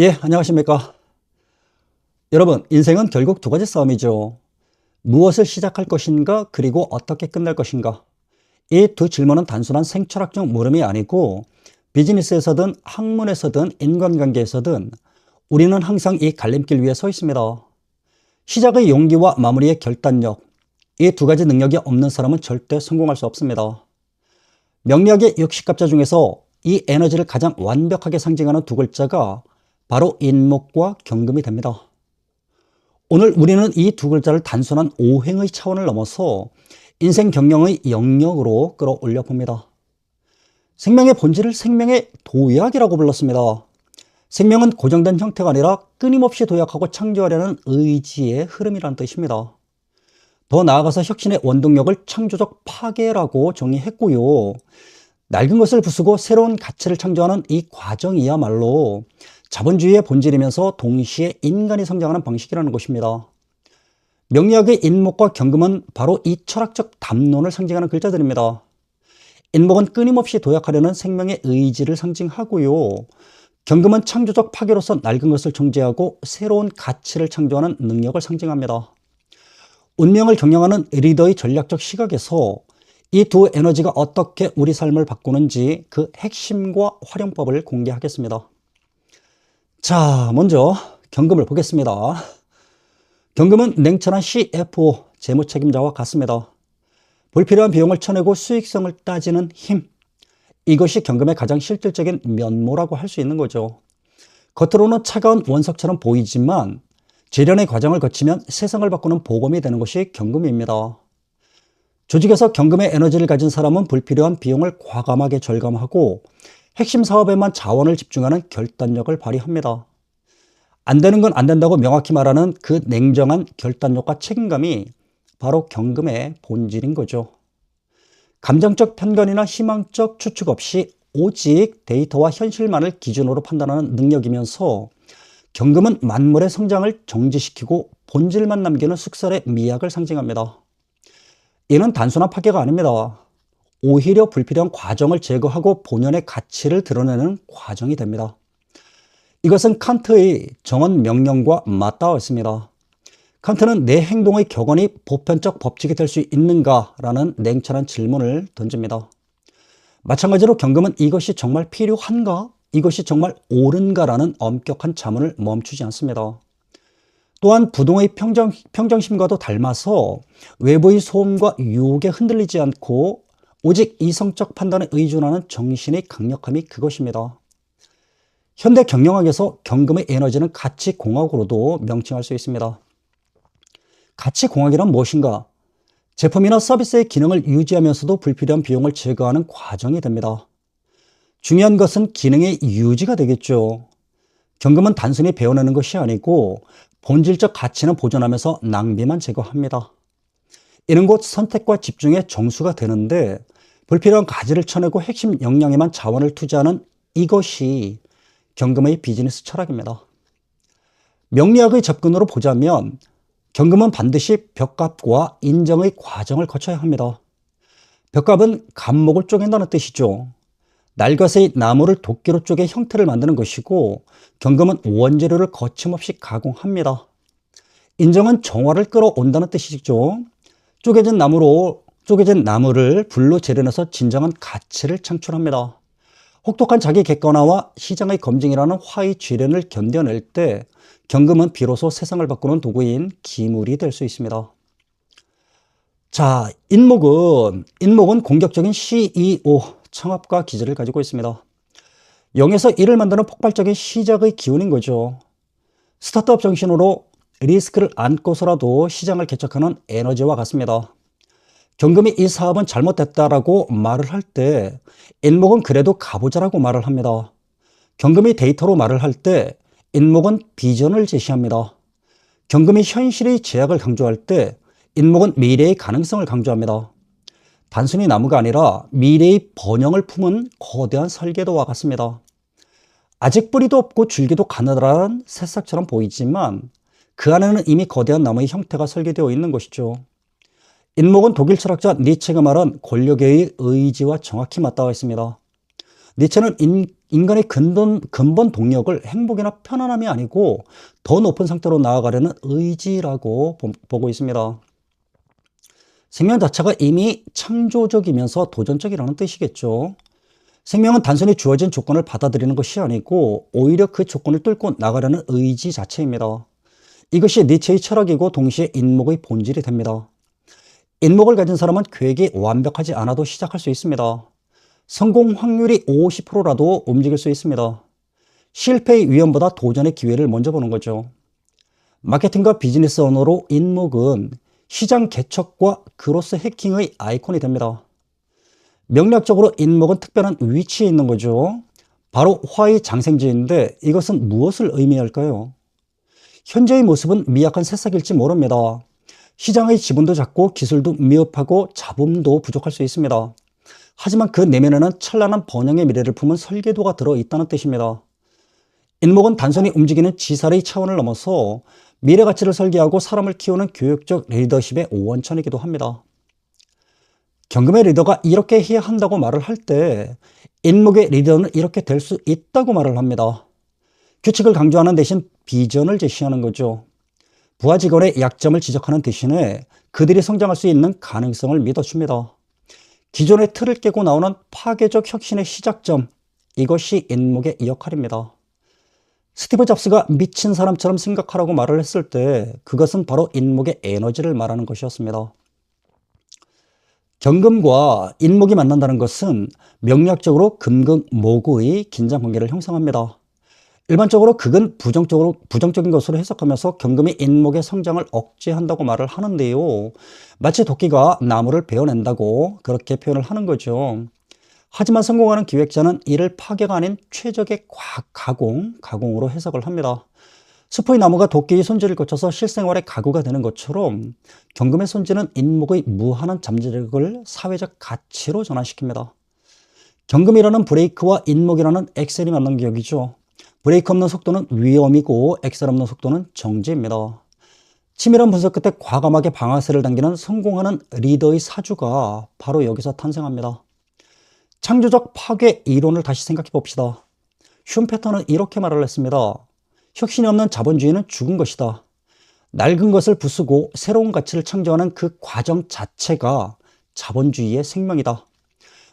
예, 안녕하십니까. 여러분, 인생은 결국 두 가지 싸움이죠. 무엇을 시작할 것인가, 그리고 어떻게 끝날 것인가. 이 두 질문은 단순한 생철학적 물음이 아니고 비즈니스에서든 학문에서든 인간관계에서든 우리는 항상 이 갈림길 위에 서 있습니다. 시작의 용기와 마무리의 결단력, 이 두 가지 능력이 없는 사람은 절대 성공할 수 없습니다. 명리학의 60갑자 중에서 이 에너지를 가장 완벽하게 상징하는 두 글자가 바로 인목과 경금이 됩니다. 오늘 우리는 이 두 글자를 단순한 오행의 차원을 넘어서 인생 경영의 영역으로 끌어올려 봅니다. 생명의 본질을 생명의 도약이라고 불렀습니다. 생명은 고정된 형태가 아니라 끊임없이 도약하고 창조하려는 의지의 흐름이라는 뜻입니다. 더 나아가서 혁신의 원동력을 창조적 파괴라고 정의했고요. 낡은 것을 부수고 새로운 가치를 창조하는 이 과정이야말로 자본주의의 본질이면서 동시에 인간이 성장하는 방식이라는 것입니다. 명리학의 인목과 경금은 바로 이 철학적 담론을 상징하는 글자들입니다. 인목은 끊임없이 도약하려는 생명의 의지를 상징하고요. 경금은 창조적 파괴로서 낡은 것을 정제하고 새로운 가치를 창조하는 능력을 상징합니다. 운명을 경영하는 리더의 전략적 시각에서 이 두 에너지가 어떻게 우리 삶을 바꾸는지 그 핵심과 활용법을 공개하겠습니다. 자, 먼저 경금을 보겠습니다. 경금은 냉철한 CFO 재무 책임자와 같습니다. 불필요한 비용을 쳐내고 수익성을 따지는 힘. 이것이 경금의 가장 실질적인 면모라고 할 수 있는 거죠. 겉으로는 차가운 원석처럼 보이지만 재련의 과정을 거치면 세상을 바꾸는 보검이 되는 것이 경금입니다. 조직에서 경금의 에너지를 가진 사람은 불필요한 비용을 과감하게 절감하고 핵심 사업에만 자원을 집중하는 결단력을 발휘합니다. 안 되는 건 안 된다고 명확히 말하는 그 냉정한 결단력과 책임감이 바로 경금의 본질인 거죠. 감정적 편견이나 희망적 추측 없이 오직 데이터와 현실만을 기준으로 판단하는 능력이면서 경금은 만물의 성장을 정지시키고 본질만 남기는 숙설의 미학을 상징합니다. 이는 단순한 파괴가 아닙니다. 오히려 불필요한 과정을 제거하고 본연의 가치를 드러내는 과정이 됩니다. 이것은 칸트의 정원 명령과 맞닿았습니다. 칸트는 내 행동의 격언이 보편적 법칙이 될 수 있는가라는 냉철한 질문을 던집니다. 마찬가지로 경금은 이것이 정말 필요한가? 이것이 정말 옳은가라는 엄격한 자문을 멈추지 않습니다. 또한 부동의 평정, 평정심과도 닮아서 외부의 소음과 유혹에 흔들리지 않고 오직 이성적 판단에 의존하는 정신의 강력함이 그것입니다. 현대 경영학에서 경금의 에너지는 가치공학으로도 명칭할 수 있습니다. 가치공학이란 무엇인가? 제품이나 서비스의 기능을 유지하면서도 불필요한 비용을 제거하는 과정이 됩니다. 중요한 것은 기능의 유지가 되겠죠. 경금은 단순히 배워내는 것이 아니고 본질적 가치는 보존하면서 낭비만 제거합니다. 이는 곧 선택과 집중의 정수가 되는데 불필요한 가지를 쳐내고 핵심 역량에만 자원을 투자하는 이것이 경금의 비즈니스 철학입니다. 명리학의 접근으로 보자면 경금은 반드시 벽값과 인정의 과정을 거쳐야 합니다. 벽값은 감목을 쪼갠다는 뜻이죠. 날것의 나무를 도끼로 쪼개 형태를 만드는 것이고 경금은 원재료를 거침없이 가공합니다. 인정은 정화를 끌어온다는 뜻이죠. 쪼개진 나무로 쪼개진 나무를 불로 재련해서 진정한 가치를 창출합니다. 혹독한 자기 객관화와 시장의 검증이라는 화의 쥐련을 견뎌낼 때 경금은 비로소 세상을 바꾸는 도구인 기물이 될 수 있습니다. 자, 인목은 인목은 공격적인 CEO 청합과 기질을 가지고 있습니다. 0에서 1을 만드는 폭발적인 시작의 기운인 거죠. 스타트업 정신으로 리스크를 안고서라도 시장을 개척하는 에너지와 같습니다. 경금이 이 사업은 잘못됐다라고 말을 할 때 인목은 그래도 가보자라고 말을 합니다. 경금이 데이터로 말을 할 때 인목은 비전을 제시합니다. 경금이 현실의 제약을 강조할 때 인목은 미래의 가능성을 강조합니다. 단순히 나무가 아니라 미래의 번영을 품은 거대한 설계도와 같습니다. 아직 뿌리도 없고 줄기도 가느다란 새싹처럼 보이지만 그 안에는 이미 거대한 나무의 형태가 설계되어 있는 것이죠. 인목은 독일 철학자 니체가 말한 권력의 의지와 정확히 맞닿아 있습니다. 니체는 인, 인간의 근본, 근본 동력을 행복이나 편안함이 아니고 더 높은 상태로 나아가려는 의지라고 보, 보고 있습니다. 생명 자체가 이미 창조적이면서 도전적이라는 뜻이겠죠. 생명은 단순히 주어진 조건을 받아들이는 것이 아니고 오히려 그 조건을 뚫고 나가려는 의지 자체입니다. 이것이 니체의 철학이고 동시에 인목의 본질이 됩니다. 인목을 가진 사람은 계획이 완벽하지 않아도 시작할 수 있습니다. 성공 확률이 50%라도 움직일 수 있습니다. 실패의 위험보다 도전의 기회를 먼저 보는 거죠. 마케팅과 비즈니스 언어로 인목은 시장 개척과 그로스 해킹의 아이콘이 됩니다. 명략적으로 인목은 특별한 위치에 있는 거죠. 바로 화의 장생지인데 이것은 무엇을 의미할까요? 현재의 모습은 미약한 새싹일지 모릅니다. 시장의 지분도 작고 기술도 미흡하고 자본도 부족할 수 있습니다. 하지만 그 내면에는 찬란한 번영의 미래를 품은 설계도가 들어있다는 뜻입니다. 인목은 단순히 움직이는 지살의 차원을 넘어서 미래 가치를 설계하고 사람을 키우는 교육적 리더십의 원천이기도 합니다. 경금의 리더가 이렇게 해야 한다고 말을 할 때 인목의 리더는 이렇게 될 수 있다고 말을 합니다. 규칙을 강조하는 대신 비전을 제시하는 거죠. 부하 직원의 약점을 지적하는 대신에 그들이 성장할 수 있는 가능성을 믿어줍니다. 기존의 틀을 깨고 나오는 파괴적 혁신의 시작점, 이것이 인목의 역할입니다. 스티브 잡스가 미친 사람처럼 생각하라고 말을 했을 때 그것은 바로 인목의 에너지를 말하는 것이었습니다. 경금과 인목이 만난다는 것은 명략적으로 금극모구의 긴장 관계를 형성합니다. 일반적으로 극은 부정적으로, 부정적인 것으로 해석하면서 경금이 인목의 성장을 억제한다고 말을 하는데요. 마치 도끼가 나무를 베어낸다고 그렇게 표현을 하는 거죠. 하지만 성공하는 기획자는 이를 파괴가 아닌 최적의 가공, 가공으로 해석을 합니다. 수포의 나무가 도끼의 손질을 거쳐서 실생활의 가구가 되는 것처럼 경금의 손질은 인목의 무한한 잠재력을 사회적 가치로 전환시킵니다. 경금이라는 브레이크와 인목이라는 엑셀이 맞는 기억이죠. 브레이크 없는 속도는 위험이고 엑셀 없는 속도는 정지입니다. 치밀한 분석 끝에 과감하게 방아쇠를 당기는 성공하는 리더의 사주가 바로 여기서 탄생합니다. 창조적 파괴 이론을 다시 생각해 봅시다. 슌페터는 이렇게 말을 했습니다. 혁신이 없는 자본주의는 죽은 것이다. 낡은 것을 부수고 새로운 가치를 창조하는 그 과정 자체가 자본주의의 생명이다.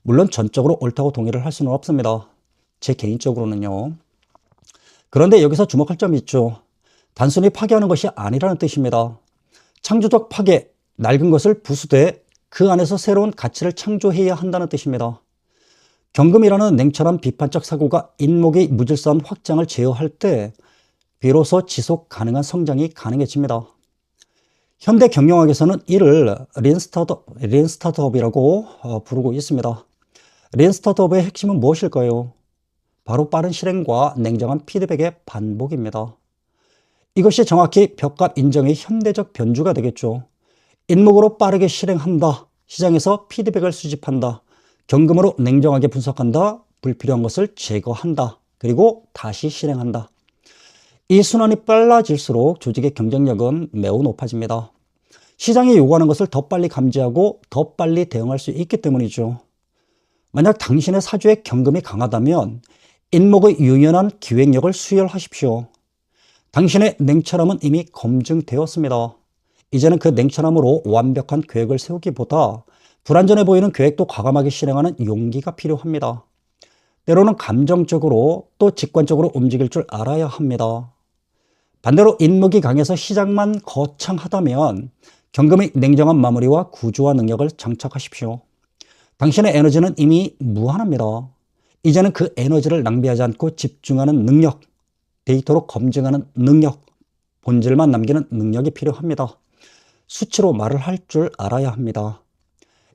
물론 전적으로 옳다고 동의를 할 수는 없습니다. 제 개인적으로는요. 그런데 여기서 주목할 점이 있죠. 단순히 파괴하는 것이 아니라는 뜻입니다. 창조적 파괴, 낡은 것을 부수되 그 안에서 새로운 가치를 창조해야 한다는 뜻입니다. 경금이라는 냉철한 비판적 사고가 인목의 무질서한 확장을 제어할 때 비로소 지속 가능한 성장이 가능해집니다. 현대 경영학에서는 이를 린 스타트업, 린 스타트업이라고 어, 부르고 있습니다. 린 스타트업의 핵심은 무엇일까요? 바로 빠른 실행과 냉정한 피드백의 반복입니다. 이것이 정확히 벽값 인정의 현대적 변주가 되겠죠. 인목으로 빠르게 실행한다. 시장에서 피드백을 수집한다. 경금으로 냉정하게 분석한다. 불필요한 것을 제거한다. 그리고 다시 실행한다. 이 순환이 빨라질수록 조직의 경쟁력은 매우 높아집니다. 시장이 요구하는 것을 더 빨리 감지하고 더 빨리 대응할 수 있기 때문이죠. 만약 당신의 사주의 경금이 강하다면 인목의 유연한 기획력을 수혈하십시오. 당신의 냉철함은 이미 검증되었습니다. 이제는 그 냉철함으로 완벽한 계획을 세우기보다 불안전해 보이는 계획도 과감하게 실행하는 용기가 필요합니다. 때로는 감정적으로 또 직관적으로 움직일 줄 알아야 합니다. 반대로 인목이 강해서 시장만 거창하다면 경금의 냉정한 마무리와 구조화 능력을 장착하십시오. 당신의 에너지는 이미 무한합니다. 이제는 그 에너지를 낭비하지 않고 집중하는 능력, 데이터로 검증하는 능력, 본질만 남기는 능력이 필요합니다. 수치로 말을 할 줄 알아야 합니다.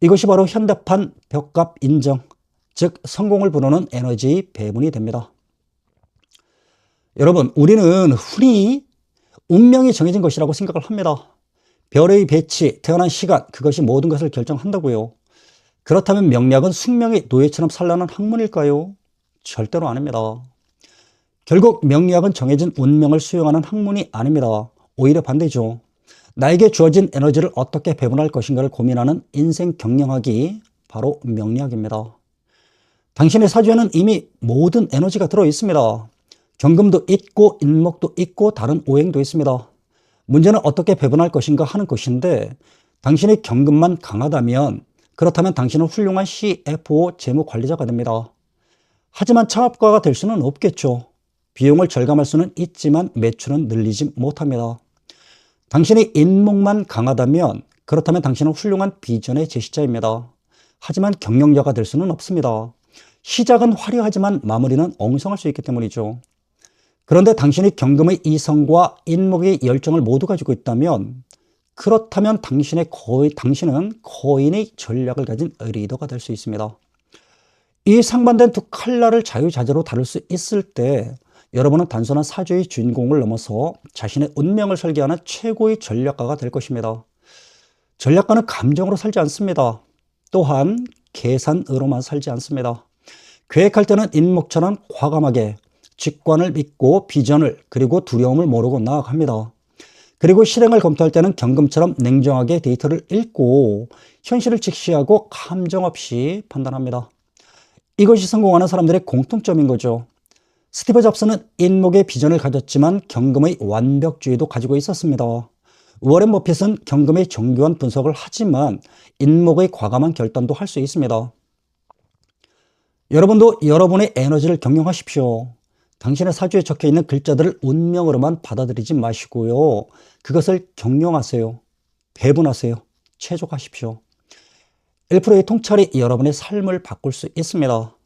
이것이 바로 현대판 벽값 인정, 즉 성공을 부르는 에너지 배분이 됩니다. 여러분, 우리는 흔히 운명이 정해진 것이라고 생각을 합니다. 별의 배치, 태어난 시간, 그것이 모든 것을 결정한다고요. 그렇다면 명략은 숙명의 노예처럼 살라는 학문일까요? 절대로 아닙니다. 결국 명리학은 정해진 운명을 수용하는 학문이 아닙니다. 오히려 반대죠. 나에게 주어진 에너지를 어떻게 배분할 것인가를 고민하는 인생 경영학이 바로 명리학입니다. 당신의 사주에는 이미 모든 에너지가 들어 있습니다. 경금도 있고 인목도 있고 다른 오행도 있습니다. 문제는 어떻게 배분할 것인가 하는 것인데 당신이 경금만 강하다면 그렇다면 당신은 훌륭한 CFO 재무 관리자가 됩니다. 하지만 창업가가 될 수는 없겠죠. 비용을 절감할 수는 있지만 매출은 늘리지 못합니다. 당신이 인목만 강하다면 그렇다면 당신은 훌륭한 비전의 제시자입니다. 하지만 경영자가 될 수는 없습니다. 시작은 화려하지만 마무리는 엉성할 수 있기 때문이죠. 그런데 당신이 경금의 이성과 인목의 열정을 모두 가지고 있다면 그렇다면 당신의 거의 당신은 거인의 전략을 가진 리더가 될 수 있습니다. 이 상반된 두 칼날을 자유자재로 다룰 수 있을 때 여러분은 단순한 사주의 주인공을 넘어서 자신의 운명을 설계하는 최고의 전략가가 될 것입니다. 전략가는 감정으로 살지 않습니다. 또한 계산으로만 살지 않습니다. 계획할 때는 인목처럼 과감하게 직관을 믿고 비전을 그리고 두려움을 모르고 나아갑니다. 그리고 실행을 검토할 때는 경금처럼 냉정하게 데이터를 읽고 현실을 직시하고 감정 없이 판단합니다. 이것이 성공하는 사람들의 공통점인 거죠. 스티브 잡스는 인목의 비전을 가졌지만 경금의 완벽주의도 가지고 있었습니다. 워렌 버핏은 경금의 정교한 분석을 하지만 인목의 과감한 결단도 할 수 있습니다. 여러분도 여러분의 에너지를 경영하십시오. 당신의 사주에 적혀 있는 글자들을 운명으로만 받아들이지 마시고요. 그것을 경영하세요. 배분하세요. 최적하십시오. 1%의 통찰이 여러분의 삶을 바꿀 수 있습니다.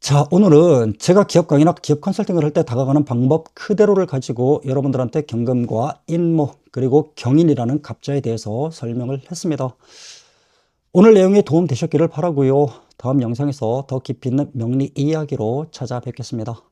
자, 오늘은 제가 기업 강의나 기업 컨설팅을 할 때 다가가는 방법 그대로를 가지고 여러분들한테 경금과 인목 그리고 경인이라는 갑자에 대해서 설명을 했습니다. 오늘 내용이 도움 되셨기를 바라고요. 다음 영상에서 더 깊이 있는 명리 이야기로 찾아뵙겠습니다.